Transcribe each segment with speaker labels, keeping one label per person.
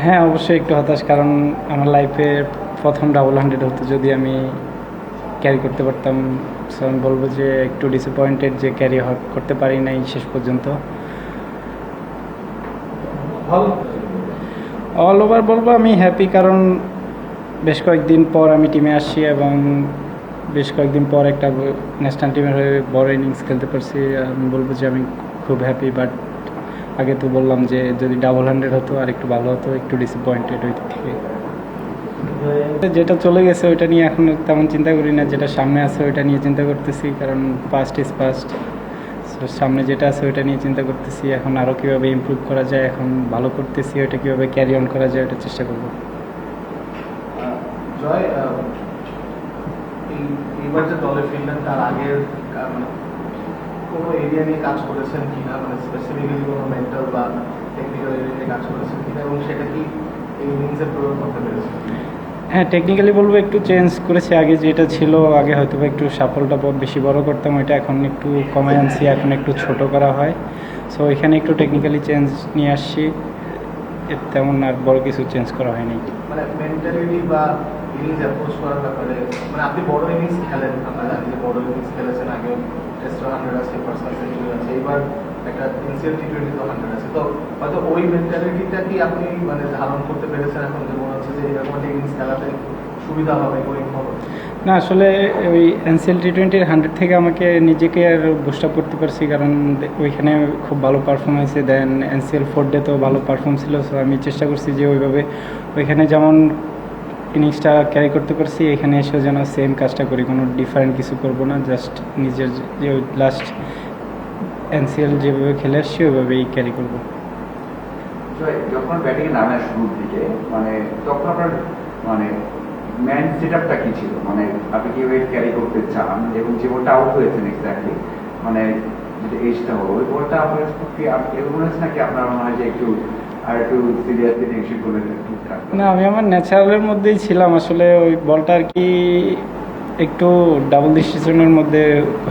Speaker 1: হ্যাঁ অবশ্যই একটু হতাশ কারণ আমার লাইফে প্রথম ডাবল হান্ড্রেড হতো যদি আমি ক্যারি করতে পারতাম। সো আমি বলব যে একটু ডিসঅ্যাপয়েন্টেড যে ক্যারি করতে পারি নাই শেষ পর্যন্ত। অল ওভার বলব আমি হ্যাপি কারণ বেশ কয়েকদিন পর আমি টিমে আসছি এবং বেশ কয়েকদিন পর একটা ন্যাশনাল টিমের হয়ে বড় ইনিংস খেলতে পারছি। আমি বলব যে আমি খুব হ্যাপি বাট আগে তো বললাম যে যদি ডাবল হান্ড্রেড হতো আর একটু ভালো হতো একটু ডিসঅ্যাপয়েন্টেড ওই থেকে। যেটা চলে গেছে ওইটা নিয়ে এখন তেমন চিন্তা করি না যেটা সামনে আছে ওইটা নিয়ে চিন্তা করতেছি কারণ পাস্ট ইজ পাস্ট সামনে যেটা আছে ওইটা নিয়ে চিন্তা করতেছি এখন আরও কীভাবে ইমপ্রুভ করা যায় এখন ভালো করতেছি ওইটা কীভাবে ক্যারি অন করা যায় ওটা চেষ্টা করব।
Speaker 2: জয় এইবার যে দলে ফিরলেন তার আগের মানে কোনো এরিয়া নিয়ে কাজ করেছেন কিনা? মানে স্পেসিফিক্যালি কোনো মেন্টাল বা টেকনিক্যাল এরিয়া নিয়ে কাজ করেছেন কিনা? এবং সেটা কি এই ইনিংসে প্রয়োগ করতে পেরেছেন?
Speaker 1: হ্যাঁ টেকনিক্যালি বলব একটু চেঞ্জ করেছি। আগে যেটা ছিল আগে হয়তো একটু সাফলটা ব- বেশি বড় করতাম ওইটা এখন একটু কমে আনছি এখন একটু ছোট করা হয়। সো এখানে একটু টেকনিক্যালি চেঞ্জ নিয়ে আসছি। এর তেমন আর বড় কিছু চেঞ্জ করা হয়নি।
Speaker 2: মানে মেন্টালিটি বা ইনিংস অ্যাপ্রোচ করার ব্যাপারে মানে আপনি বড় ইনিংস খেলেন যে বড় ইনিংস খেলেছেন টেস্ট হান্ড্রেড আছে সেঞ্চুরি আছে একটা ইনসিএল টি টোয়েন্টি তো হান্ড্রেড আছে। তো হয়তো ওই মেন্টালিটিটা কি আপনি মানে ধারণ করতে পেরেছেন এখন? যে মনে হচ্ছে যে এরকম একটা ইনিংস খেলাতে সুবিধা হবে গোয়িং ফরওয়ার্ড
Speaker 1: না, আসলে ওই এনসিএল টি টোয়েন্টির হান্ড্রেড থেকে আমাকে নিজেকে আর বুস্ট করতে পারছি, কারণ ওইখানে খুব ভালো পারফরমেন্সে দেন এনসিএল ফোর ডে তো ভালো পারফর্ম ছিল সো আমি চেষ্টা করছি যে ওইভাবে ওইখানে যেমন ইনিংসটা ক্যারি করতে পারছি, এখানে এসেও যেন সেম কাজটা করি, কোনো ডিফারেন্ট কিছু করব না জাস্ট নিজের যে লাস্ট এনসিএল যেভাবে খেলে আসছি ওইভাবেই ক্যারি করব
Speaker 3: মানে তখন আপনার মানে ম্যান ছিল? মানে আপনি কি ক্যারি করতে চান যে মানে যেটা ওই বলটা আপনার নাকি আপনার মনে হয় যে একটু আর একটু সিরিয়াসলি টেনশন করলে ঠিকঠাক
Speaker 1: না আমি আমার ন্যাচারালের মধ্যেই ছিলাম। আসলে ওই বলটা আর কি একটু ডাবল ডিসিশনের মধ্যে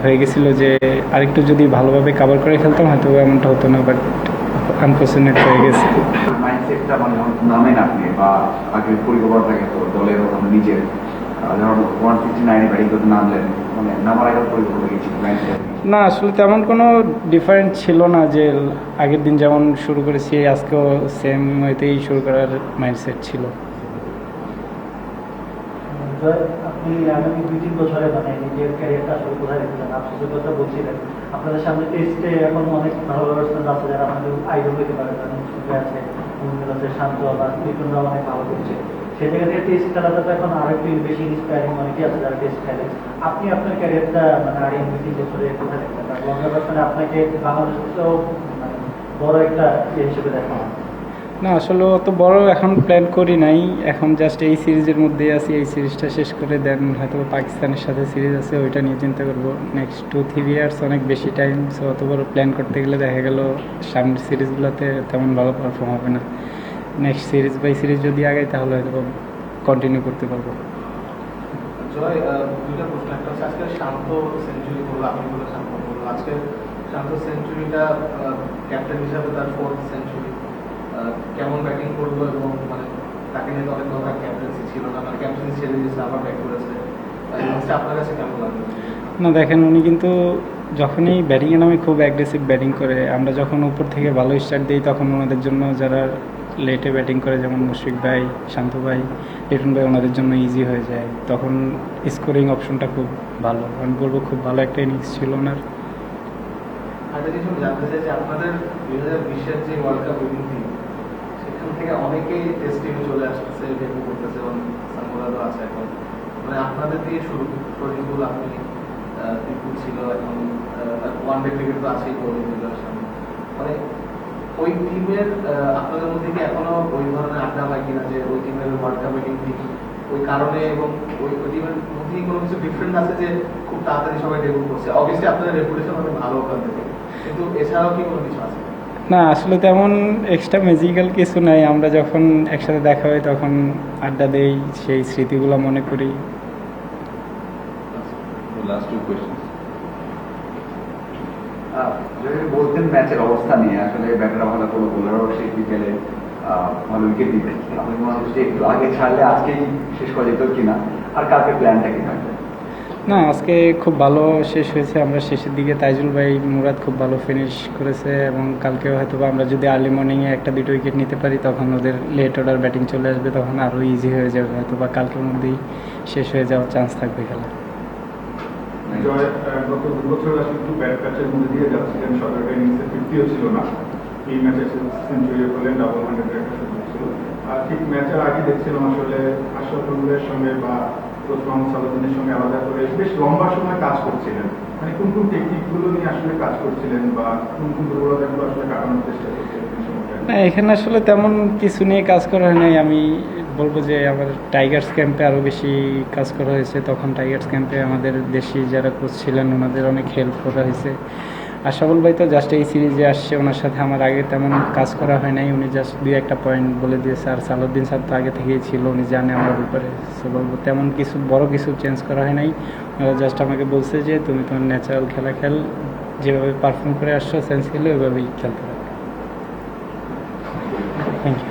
Speaker 1: হয়ে গেছিল যে আরেকটু যদি ভালোভাবে কাভার করে খেলতাম হয়তো এমনটা হতো না বাট আনফর্চুনেট হয়ে গেছে।
Speaker 3: মাইন্ডসেটটা মানে নামেন আপনি বা আগে পরিকল্পনা থাকে তো দলের নিজের ধরুন ওয়ান ফিফটি নাইনে ব্যাটিং করতে নামলেন মানে নামার আগে পরিকল্পনা মাইন্ডসেট
Speaker 1: না, আসলে তেমন কোনো ডিফারেন্ট ছিল না যে আগের দিন যেমন শুরু করেছি, আজকেও সেম ওইতেই শুরু করার মাইন্ডসেট ছিল।
Speaker 4: আপনি বছরে মানে কথা আপনাদের সামনে এখন অনেক ভালো ব্যাটসম্যান আছে আমাদের শান্ত অনেক ভালো টেস্ট তো এখন আরও একটু বেশি ইন্সপায়ারিং আছে যারা টেস্ট আপনি আপনার ক্যারিয়ারটা মানে আর বছরে আপনাকে মানে বড় একটা ইয়ে হিসেবে দেখা
Speaker 1: না, আসলে অত বড় এখন প্ল্যান করি নাই। এখন জাস্ট এই সিরিজের মধ্যেই আছি। এই সিরিজটা শেষ করে দেন হয়তো পাকিস্তানের সাথে সিরিজ আছে, ওইটা নিয়ে চিন্তা করব। নেক্সট টু থ্রি ইয়ার্স অনেক বেশি টাইম সো অত বড় প্ল্যান করতে গেলে দেখা গেল, সামনের সিরিজগুলোতে তেমন ভালো পারফর্ম হবে না। নেক্সট সিরিজ বাই সিরিজ যদি আগাই তাহলে হয়তো কন্টিনিউ করতে পারব।
Speaker 2: জয় দুইটা প্রশ্ন। একটা হচ্ছে আজকে শান্ত সেঞ্চুরি করল আপনি বলে শান্ত করল আজকে শান্ত সেঞ্চুরিটা ক্যাপ্টেন হিসাবে তার ফোর্থ সেঞ্চুরি কেমন ব্যাটিং করল এবং মানে তাকে নিয়ে অনেক কথা ক্যাপ্টেন্সি ছিল না। মানে ক্যাপ্টেন্সি ছেড়ে দিয়েছে আবার ব্যাক করেছে। আপনার কাছে কেমন লাগল?
Speaker 1: না দেখেন উনি কিন্তু যখনই ব্যাটিংয়ে নামে খুব অ্যাগ্রেসিভ ব্যাটিং করে আমরা যখন উপর থেকে ভালো স্টার্ট দিই তখন ওনাদের জন্য যারা লেটে ব্যাটিং করে যেমন মুশফিক ভাই, শান্ত ভাই, লিটন ভাই ওনাদের জন্য ইজি হয়ে যায়। তখন স্কোরিং অপশনটা খুব ভালো। আমি বলব খুব ভালো একটা ইনিংস ছিল ওনার।
Speaker 2: আর কিছু জানতে চাই যে আপনাদের সেখান থেকে অনেকেই চলে আসতেছে এবং এখন। মানে আপনাদের শুরু আপনি টিপু ছিল ওয়ান ডে তো মানে ওই আপনাদের মধ্যে ধরনের আড্ডা হয় কিনা যে ওই টিমের ওয়ার্ল্ড টিম ওই কারণে এবং ওই ওই টিমের মধ্যে কোনো কিছু ডিফারেন্ট আছে যে খুব তাড়াতাড়ি সবাই করছে। অবভিয়াসলি আপনাদের রেপুটেশন অনেক ভালো ওখান থেকে। কিন্তু এছাড়াও কি কোনো কিছু আছে?
Speaker 1: না আসলে তেমন এক্সট্রা ম্যাজিক্যাল কিছু নাই। আমরা যখন একসাথে দেখা হয় তখন আড্ডা দেই সেই স্মৃতিগুলো মনে করি।
Speaker 5: লাস্ট টু কোয়েশ্চেন
Speaker 3: যদি বলতেন ম্যাচের অবস্থা নিয়ে আসলে ব্যাটাররা ভালো করল বোলারও সেই বিকেলে ভালো উইকেট দিবেন আপনি মনে হচ্ছে একটু আগে ছাড়লে আজকেই শেষ করা যেত কিনা আর কালকে প্ল্যানটা কি থাকবে?
Speaker 1: না আজকে খুব ভালো শেষ হয়েছে আমরা শেষের দিকে তাইজুল ভাই মুরাদ খুব ভালো ফিনিশ করেছে এবং কালকেও হয়তো আমরা যদি আর্লি মর্নিংয়ে একটা দুটো উইকেট নিতে পারি তখন ওদের লেট অর্ডার ব্যাটিং চলে আসবে তখন আরও ইজি হয়ে যাবে হয়তো বা কালকের মধ্যেই শেষ হয়ে যাওয়ার চান্স থাকবে খেলা।
Speaker 5: জয় গত দু বছর আসলে একটু ব্যাট প্যাচের মধ্যে দিয়ে যাচ্ছিলেন সরকারের ইনিংসে ফিফটিও ছিল না। এই ম্যাচে সেঞ্চুরি করলেন ডাবল সুযোগ ছিল। আর ঠিক ম্যাচের আগে দেখছিলাম আসলে আশরাফ রুলের সঙ্গে বা রোসমান সালাদিনের সঙ্গে আলাদা করে বেশ লম্বা সময় কাজ করছিলেন। মানে কোন কোন টেকনিকগুলো নিয়ে আসলে কাজ করছিলেন বা কোন কোন দুর্বলতাগুলো আসলে কাটানোর চেষ্টা করছিলেন
Speaker 1: না, এখানে আসলে তেমন কিছু নিয়ে কাজ করা হয় নাই। আমি বলব যে আমার টাইগার্স ক্যাম্পে আরও বেশি কাজ করা হয়েছে। তখন টাইগার্স ক্যাম্পে আমাদের দেশি যারা কোচ ছিলেন, ওনাদের অনেক হেল্প করা হয়েছে। আশাবুল ভাই তো জাস্ট এই সিরিজে আসছে, ওনার সাথে আমার আগে তেমন কাজ করা হয় নাই, উনি জাস্ট দুই একটা পয়েন্ট বলে দিয়েছে, আর সালুদ্দিন স্যার তো আগে থেকেই ছিল, উনি জানে আমার ব্যাপারে। সো বলব, তেমন কিছু, বড় কিছু চেঞ্জ করা হয় নাই। ওরা জাস্ট আমাকে বলছে যে, তুমি তোমার ন্যাচারাল খেলা খেল, যেভাবে পারফর্ম করে আসছো সেন্স খেলে ওইভাবেই খেলতে হবে থ্যাংক ইউ